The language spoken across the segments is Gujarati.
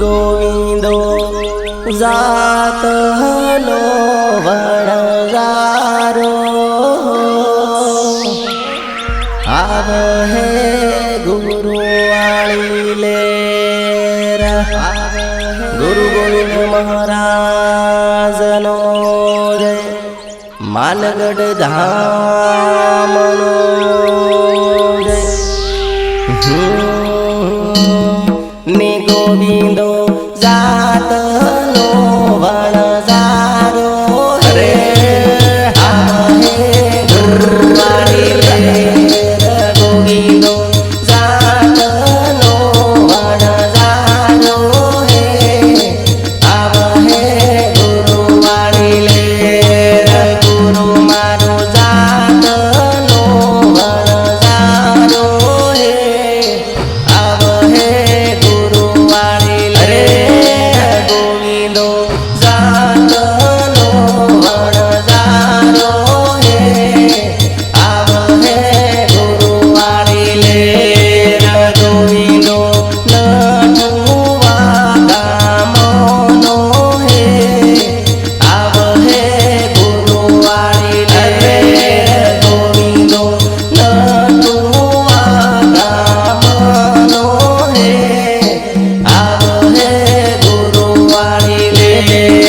ગોવિંદો જાતનો વણગારો આવ હે ગુરુ વાળી લેર ગુરુ ગોવિંદ મહારાજનો જય માનગઢ ધામનો Yeah.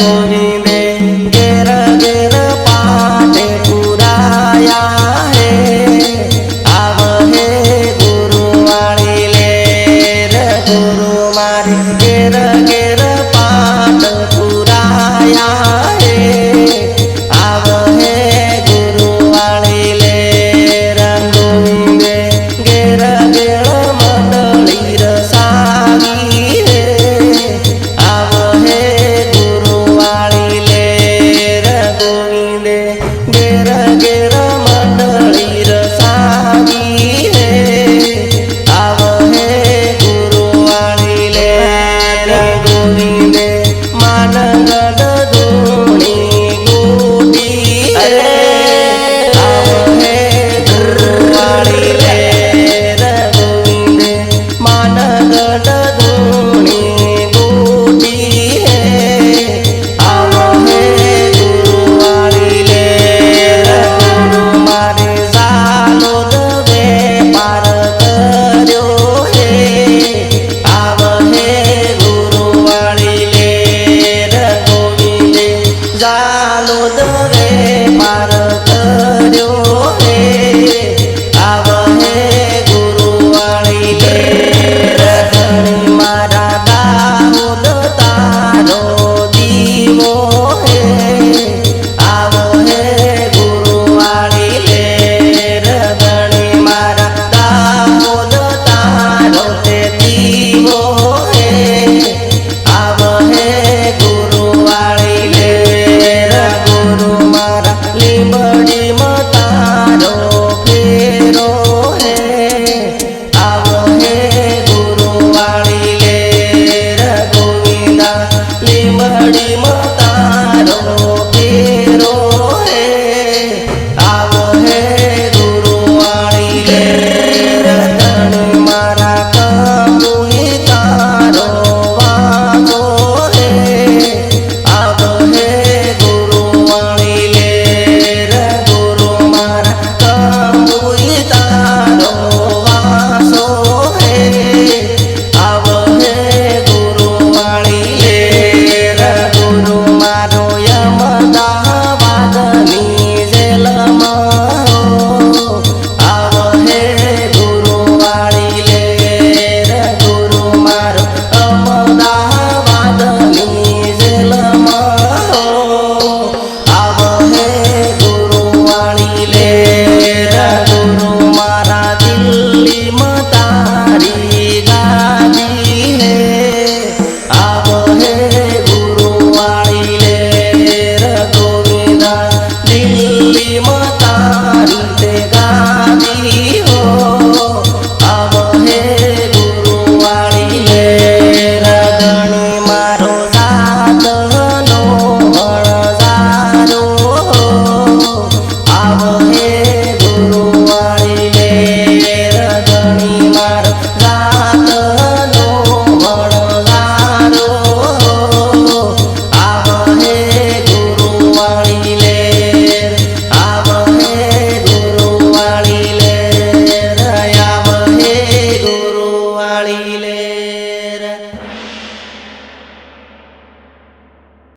করে